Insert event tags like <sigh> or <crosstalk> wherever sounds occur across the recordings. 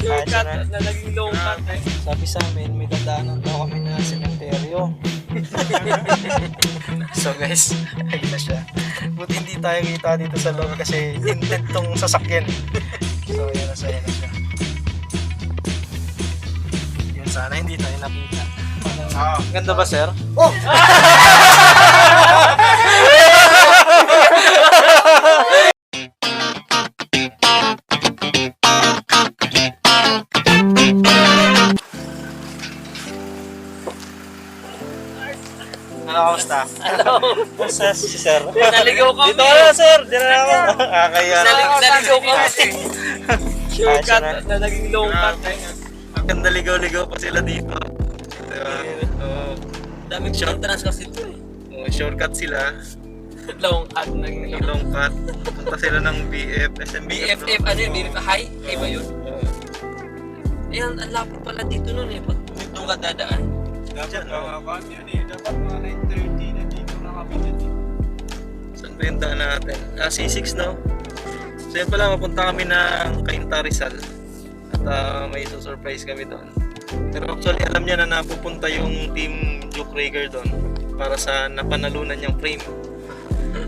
Shortcut na. na naging long cut eh. Sabi sa amin, may dadaanan daw kami na sementeryo. <laughs> so guys, ayun na siya. Buti hindi tayo kita dito sa loob kasi intent tong sasakyan. so yun na siya, yun na siya. Yun sana hindi tayo nakita. Ah, ganda ba sir? Oh! <laughs> Basta si sir. Naligaw kami. Dito na sir, dito na ako. Ah, kaya. Nalig naligaw kami. Shortcut Ayos na. na naging long cut eh. Ganda ligaw-ligaw pa sila dito. Diba? Oo. Daming entrance kasi ito eh. Oh, shortcut sila. <laughs> Long cut naging long Long cut. Punta sila ng BF, SMBF. BFF, ano yun? BFF high? High ba yun? Oo. Ayan, ang lapit pala dito nun eh. Pag doon ka dadaan. Diyan, oh. Dapat yun eh, dapat mga 9.30 na dito na kami na dito. Ba yung daan natin? Ah, C6 no? So yun pala, mapunta kami ng Cainta Rizal. At ah, may surprise kami doon. Pero actually, alam niya na napupunta yung team Duke Rager doon para sa napanalunan niyang frame.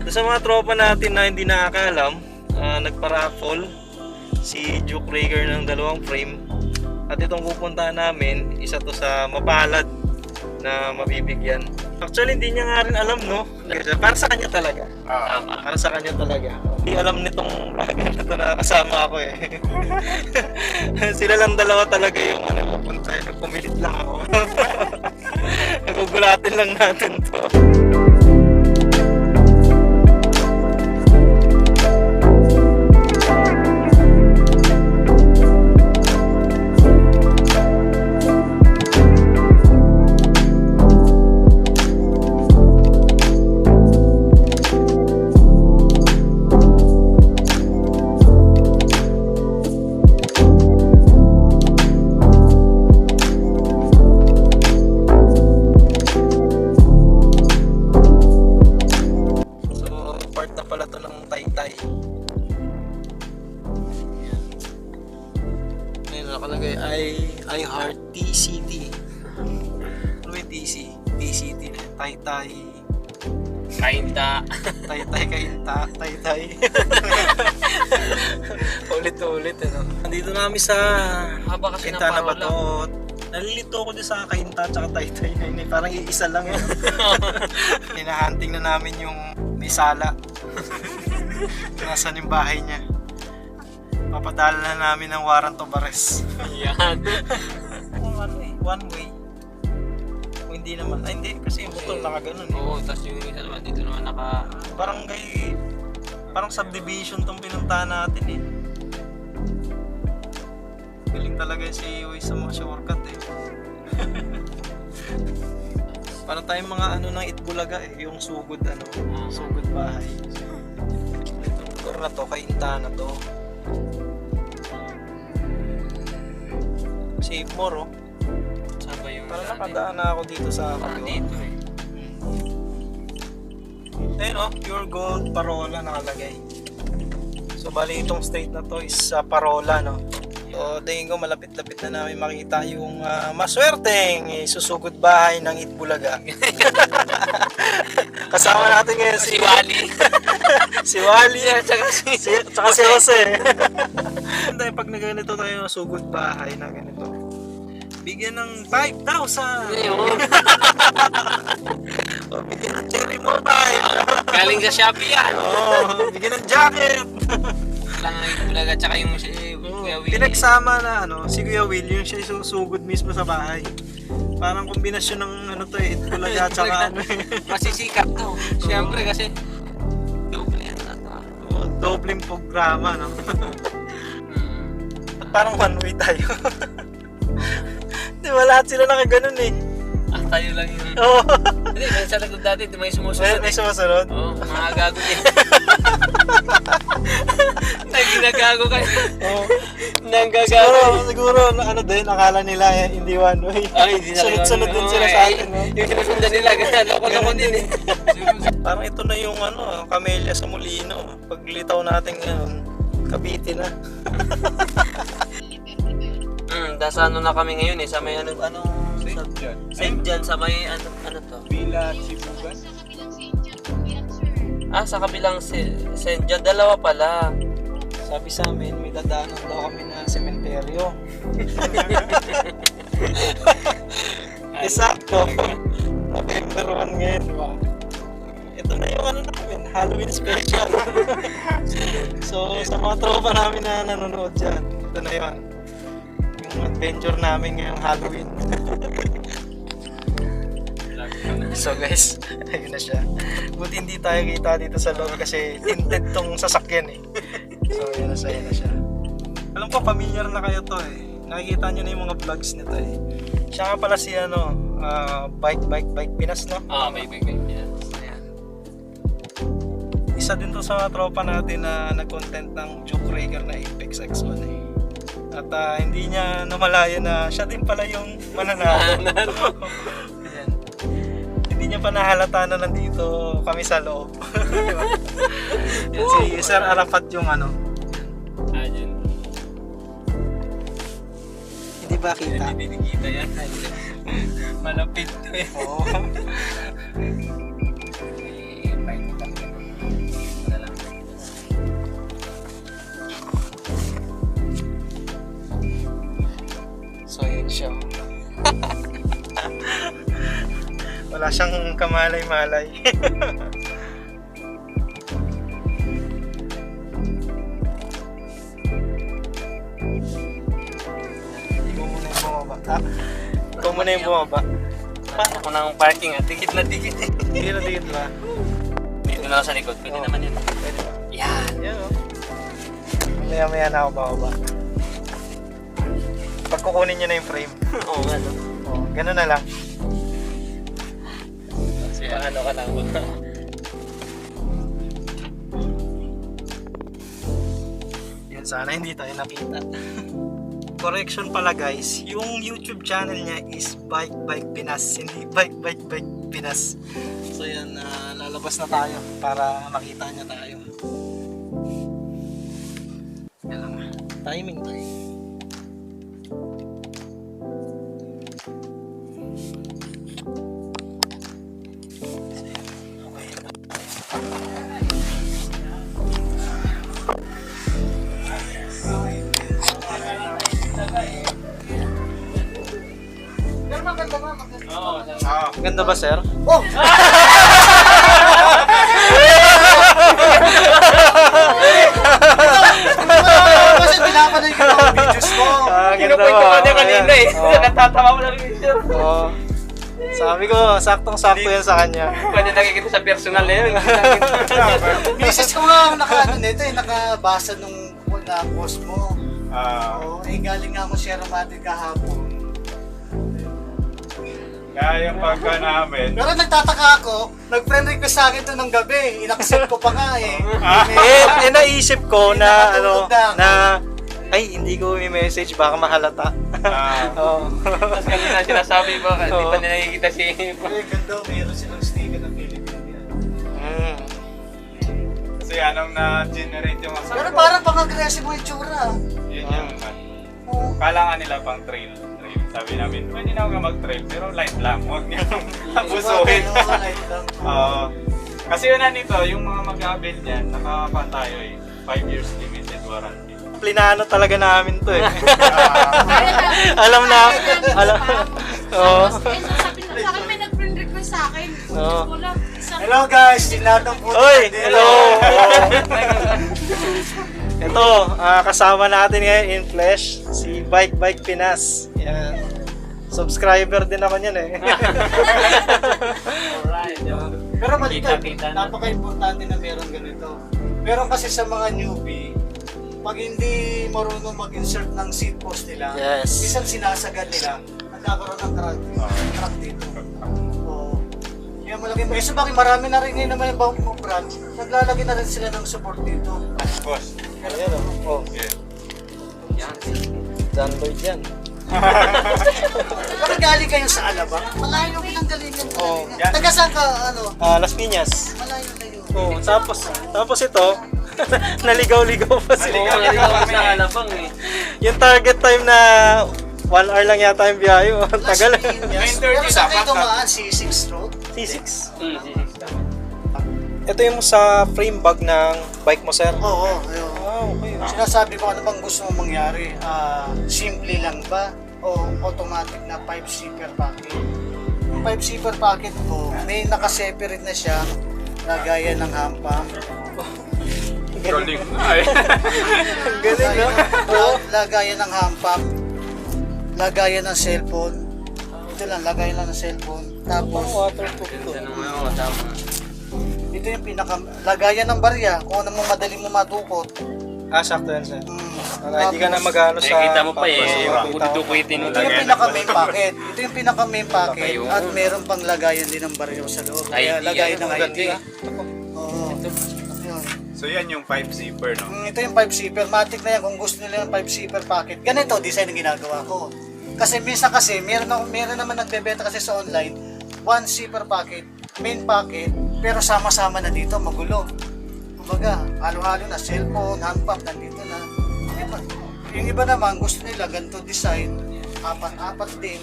So, sa mga tropa natin na hindi nakakaalam, ah, nagpa-raffle si Duke Rager ng dalawang frame. At itong pupuntahan namin, isa to sa mapalad na mabibigyan. Actually, hindi niya nga rin alam, no? Para sa kanya talaga. Tama. Para sa kanya talaga. Hindi alam nitong vlogger na na kasama ako eh. <laughs> Sila lang dalawa talaga yung ano pupunta. Pumilit lang ako. <laughs> Nagugulatin lang natin to. Nakalagay I, I Heart TCT. Ano yung TC? TCT na. Taytay. Kainta. Taytay kainta. Taytay. <laughs> Ulit-ulit ano. Nandito namin sa Haba kasi Kainta na ba to? Nalilito ko din sa kainta at taytay na yun. eh. Parang iisa lang yun. <laughs> Hinahunting na namin yung may sala. <laughs> Nasaan yung bahay niya. Papadala na namin ng warrant of arrest. <laughs> Yan. Kung ano eh, one way. Kung hindi naman, ay hindi, kasi yung motor nakaganon eh. Oo, tapos yung isa naman dito naman naka... Barangay, parang subdivision tong pinuntahan natin eh. Galing talaga si Iwi sa mga shortcut eh. <laughs> Para tayong mga ano ng Itbulaga eh, yung sugod ano, sugod bahay. Lugar na to, kainta na to. Save more oh. Saan ba yung... Parang nakadaan na ako dito sa Parang kaliwa. dito eh. Ayun oh, pure gold parola nakalagay. So bali itong state na to is sa parola no. So tingin ko malapit-lapit na namin makita yung ah, maswerteng isusugod bahay ng Itbulaga. <laughs> Kasama natin ngayon si, Si Wally. <laughs> si Wally At saka si... si, tsaka si Jose. <laughs> Hindi, pag naganito tayo sugod bahay na ganito. Bigyan ng 5,000. Ayun. <laughs> O, bigyan ng cherry mobile. Galing sa Shopee yan. Oh, bigyan ng jacket. <laughs> Lang ang bulaga tsaka yung si Kuya Willie. Pinagsama na ano, si Kuya Will, yung siya susugod mismo sa bahay. Parang kombinasyon ng ano to eh, itbulaga at saka ano eh. <laughs> Masisikap to. Siyempre kasi... Double yan na to. Dobleng programa, no? Parang one way tayo. <laughs> Di ba lahat sila nakaganon eh? Ah, tayo lang yung... Oo. Hindi, may sa likod dati, may may, sumusunod. may sumusunod. Oo, mga gago din. <laughs> Nagginagago kayo. Oo. Siguro, Nanggagago. siguro, ano din, akala nila eh, hindi one way. Ay, hindi na Sunod-sunod din sila sa atin, no? Yung sinusundan nila, ganyan. Loko-loko din eh. Parang ito na yung ano, Camellia sa Molino. Paglitaw natin ngayon, Cavite na. <laughs> Hmm, nasa ano na kami ngayon eh, sa may ano, anong... St. John. St. John, sa may ano, ano to? Villa Chibugan. Ah, sa kabilang St. John, dalawa pala. Sabi sa amin, may dadaanan daw kami na sementeryo. Eksakto. November 1 ngayon, di ba? Ito na yung ano namin, Halloween special. <laughs> so, sa mga tropa namin na nanonood dyan, ito na yun. Yung adventure namin ngayong Halloween. <laughs> so guys, <laughs> ayun na siya. Buti hindi tayo kita dito sa loob kasi tinted tong sasakyan eh. So, yun na siya, yun na siya. Alam ko, familiar na kayo to eh. Nakikita nyo na yung mga vlogs nito eh. Siya nga pala si ano, ah, bike, bike, bike Pinas, no? Ah, may may may. Ayan. Isa din to sa tropa natin na nag-content ng Juke Raker na Apex X1 eh. At ah, hindi niya namalaya na siya din pala yung mananalo. <laughs> Ayan. Hindi niya pa nahalata na nandito kami sa loob. <laughs> Yan, si Sir Arafat yung ano. Ayun. Hindi ba kita? Hindi nakikita yan. Malapit eh. Oo. <laughs> Wala siyang kamalay-malay. Ikaw muna yung bumaba. Ha? Ikaw muna yung bumaba. Paano ko ng parking ah? Dikit na dikit. Hindi na dito ba? Dito na ako sa likod. Pwede Oo. naman yun. Pwede ba? Yan. Yan o. Maya maya na ako bababa. Pag kukunin niyo na yung frame. <laughs> Oo nga no. Oh, ganun na lang. Kasi ano ka lang. Yan sana hindi tayo nakita. <laughs> Correction pala guys, yung YouTube channel niya is Bike Bike Pinas, hindi Bike Bike Bike Pinas. So yan, ah, lalabas na tayo para makita niya tayo. Timing tayo. Ganda ba sir? Oh! Kasi pinapanood ko yung videos mo. Ah, ganda Kinukwento ba? ko niya kanina eh. Oo. <laughs> Natatawa mo lang yung siya. Oo. Sabi ko, saktong-sakto yan sa kanya. Pwede nakikita sa personal na yun. <laughs> Misis ko nga ang naka ano nito eh, nakabasa nung na post mo. Ah, Oo, eh galing nga ako Sierra Madre kahapon. Kaya yung pagka namin, Pero nagtataka ako, nag-friend request sa akin to ng gabi. Inaccept ko pa nga eh. <laughs> eh, eh, naisip ko na, ano, na na, ay, hindi ko i-message, baka mahalata. ah, <laughs> Oo. Tapos kanina sinasabi mo, hindi pa nila nakikita si... Eh, ganda, meron silang sticker ng Philippines. Mm. kasi anong na-generate yung Pero parang pang-aggressive mo yung tsura. Yun yung, Oo. kala nga nila pang trail. Sabi namin, pwede na ako mag-trail, pero light lang. Huwag niyo <laughs> abusuhin. <laughs> Oo, kasi yun na nito, yung mga mag-abil niyan, nakakapa tayo eh. 5 years limited warranty. Plinano talaga namin to eh. <laughs> Alam na, alam. Oo. Tapos, sabi na sa akin, may nag-friend request sa akin. Oo. Hello guys, sinatang po. Oy, hello. Ito, ah, kasama natin ngayon in flesh, si Bike Bike Pinas. Yan. Subscriber din ako niyan eh. <laughs> Alright. Pero malita, Kita-kita na. napaka-importante na meron ganito. Meron kasi sa mga newbie, pag hindi marunong mag-insert ng seat post nila, Yes. isang sinasagad nila, nagkakaroon ng crack, crack dito. Oo. Kaya malaki. Eh, so bakit marami na rin ngayon naman yung bang mga brand, naglalagay na rin sila ng support dito. boss. Ayan oh. oh. Yeah. John Lloyd yan. <laughs> Pero galing kayo sa Alabang, malayo ng galingan. Oo. Taga saan ka, ano, Ah, Las Piñas. malayo kayo. Oh, tapos tapos ito, <laughs> Naligaw-ligaw pa sila. Oo, naligaw ako sa halabang eh. Yung target time na 1 hour lang yata yung biyahe. oh. <laughs> Ang tagal. Yes. 9:30 Pero sa dapat, akin dumaan, C6 stroke. C6. Hmm, sisix tama. Ito yung sa frame bag ng bike mo, sir. Oo, ayun. Ah, okay. Sinasabi ko ano bang gusto mong mangyari? Ah, simple lang ba? O automatic na 5 zipper packet? Yung 5 zipper packet ko, may nakaseparate na siya na gaya ng hampam. Trolling. Ay. Ang <laughs> galing, no? La- lagayan ng hampam. Lagayan ng cellphone. Ito lang, lagayan lang ng cellphone. Tapos, Waterproof to. Ganda naman ako, tama. Ito yung pinaka lagayan ng barya kung ano mo madali mo matukot. Ah, sakto yan, sir. Mm. Para hindi ka na mag-ano sa... Nakikita mo pa eh, Makita mo. Ito yung pinaka main packet. Ito yung pinaka main packet at meron pang lagayan din ng barya sa loob. Kaya lagayan ng ID. Oo. Yun. So yan yung 5 zipper, no? Mm, Ito yung 5 zipper. Matic na yan kung gusto nila yung 5 zipper packet. Ganito design ang ginagawa ko. Kasi minsan kasi meron, meron naman nagbebenta kasi sa online 1 zipper packet, main packet, pero sama-sama na dito, magulo. Kumbaga, halo-halo na, cellphone, hand pump, nandito na. Iba. Yung iba naman, gusto nila ganito design, apat-apat din.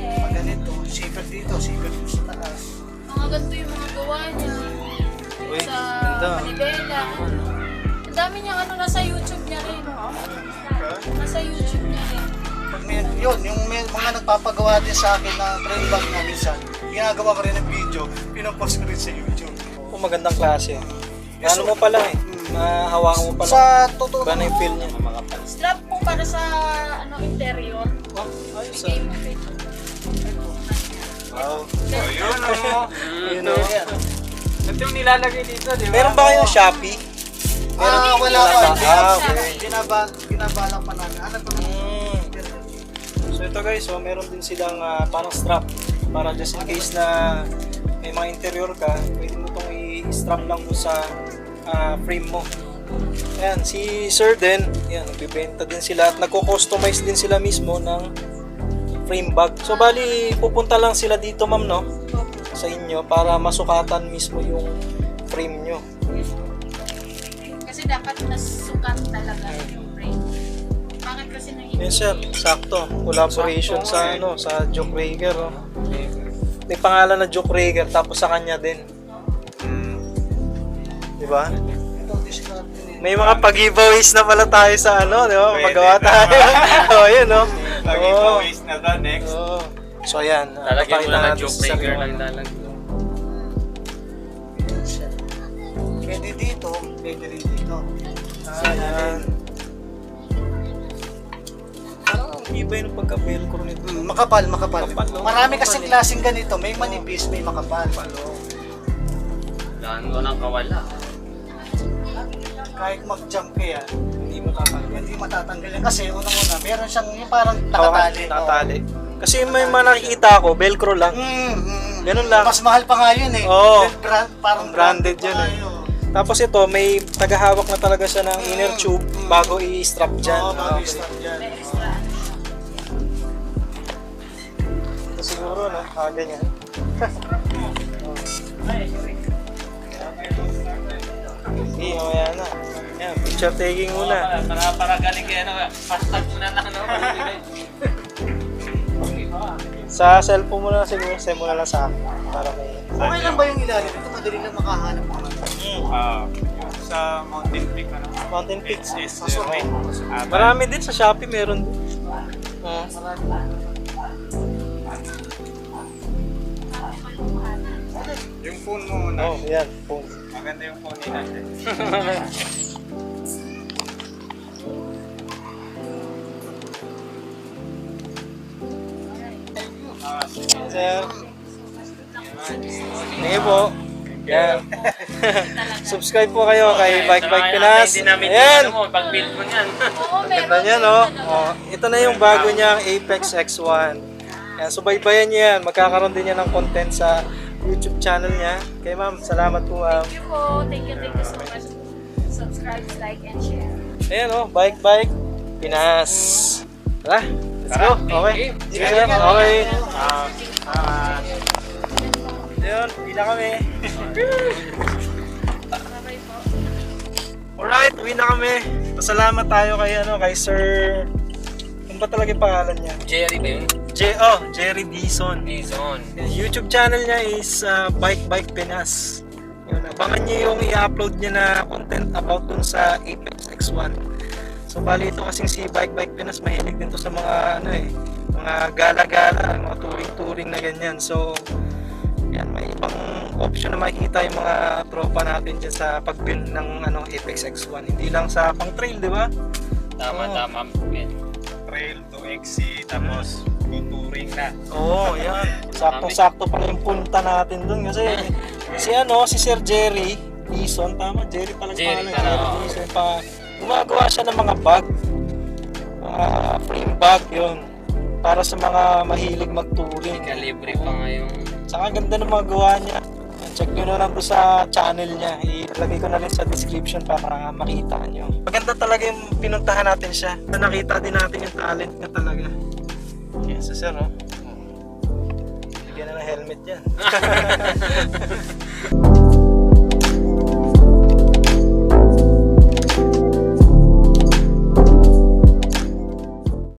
Pag ganito, zipper dito, zipper dito sa taas. Mga ganito yung mga gawa niya. Uy, sa ganda. Manibela. Ang dami niya ano, nasa YouTube niya rin. Nasa YouTube niya rin. May, yun, yung may, mga nagpapagawa din sa akin na trail bag na minsan, ginagawa ko rin ng video, pinopost ko rin sa YouTube. Kung magandang klase. Ano mo pa lang eh. Mahawakan mo pa lang. Sa totoo Iba na yung naman, feel niya. Strap po para sa ano interior. Oh, ayos ah. Mo. Wow. So yun, oh. Yun oh. Ito yung nilalagay dito, di ba? Meron ba kayong Shopee? ah, wala pa. pa. Hindi, Ah, okay. Ginaba, ginabalak pa namin. Ano to? Mm. So ito guys, so meron din silang ah, parang strap para just in case na may mga interior ka, pwede mo itong i-strap lang mo sa ah, frame mo. Ayan, si Sir din, yan, nagbibenta din sila at nagko-customize din sila mismo ng frame bag. So bali, pupunta lang sila dito ma'am no, sa inyo para masukatan mismo yung frame nyo. Kasi dapat nasukat talaga yung Yan sir, sakto. Collaboration Sakto, sa eh. ano, sa Joke Rager. Oh. May pangalan na Joke Rager tapos sa kanya din. Mm. Di ba? May mga pag-giveaways na pala tayo sa ano, di ba? Magawa na. tayo. <laughs> oh, yun, no? Lagi Oo. pa waste na to, next. Oo. So, ayan. ah, Lalagyan mo papakita lang ng natin joke sarili. lang lalagyan. Pwede dito, pwede rin dito. Ah, Ayan. Parang ang ibay ng pagka-velcro nito. Mm, makapal, makapal. Makapal, no? Marami Makapal kasing eh. klaseng ganito. May manipis, may makapal. Daan ko ng kawala. Kahit mag-jump ka yan, Hindi mo tatanggal. hindi matatanggal yan. Kasi unang-una, meron siyang yung parang nakatali. nakatali. Kasi may mga nakikita ako, velcro lang. Mm, mm. Ganun lang. Mas mahal pa nga yun eh. Oo. Brand, parang Branded pa yun eh. yun. Tapos ito, may tagahawak na talaga siya ng inner tube bago i-strap dyan. Oo, bago Okay. i-start dyan. may siguro, no? Ah, ganyan. <laughs> Hindi, mamaya na. Yan, picture taking muna. Para, para galing kaya na, hashtag muna lang, no? Sa cellphone mo na lang siguro, send mo na lang sa akin. Para may... Okay lang ba yung ilalim? Ito madali lang makahanap naman. Ah, yung sa Mountain Peak, ano? Mountain. Is, Sa Sorbo. Ah, Marami din sa Shopee, meron din. Ah. Yung phone mo muna. Oh, yan. Phone. Maganda yung phone ni sige. Sir. Sige po. Yan. <laughs> Subscribe po kayo kay Bike Bike Pinas. Ayan. mo, pag-build mo niyan. Ganda niya, no? Oh, ito na yung bago niyang Apex X1. Yan, subaybayan niya yan. Magkakaroon din niya ng content sa YouTube channel niya. Kay ma'am, salamat po ma'am. Thank you po. Thank you, thank you so much. Subscribe, like, and share. Ayan oh, Bike Bike Pinas. Tara, let's go. Okay. Sige, sir. Okay. Ah, ah, Ayun, pila kami. <laughs> Bye-bye po. uwi na kami. Pasalamat tayo kay ano, kay Sir ano ba talaga yung pangalan niya? Jerry ba yun? J oh, Jerry. Dizon. Yung YouTube channel niya is uh, Bike Bike Pinas. Yun, abangan niyo yung i-upload niya na content about dun sa Apex X1. So bali ito kasing si Bike Bike Pinas mahilig din to sa mga ano eh, mga gala-gala, mga touring-touring na ganyan. So yan, may ibang option na makikita yung mga tropa natin dyan sa pag-build ng ano, Apex X1. Hindi lang sa pang trail, di ba? Tama, Oo. tama. Trail to XC, tapos touring na. Oo, yan. Saktong-sakto pa yung punta natin dun kasi <laughs> si ano, si Sir Jerry Dison, tama? Jerry pala Jerry, tama. Jerry Dison pa. Gumagawa siya ng mga bag. Mga frame bag yun. Para sa mga mahilig mag-touring. Kalibre pa nga yung... Saka ganda ng mga gawa niya. Check nyo na lang po sa channel niya. Ilagay ko na rin sa description para makita nyo. Maganda talaga yung pinuntahan natin siya. Nakita din natin yung talent niya talaga. Yes, sir, oh. Bigyan na ng helmet yan. <laughs>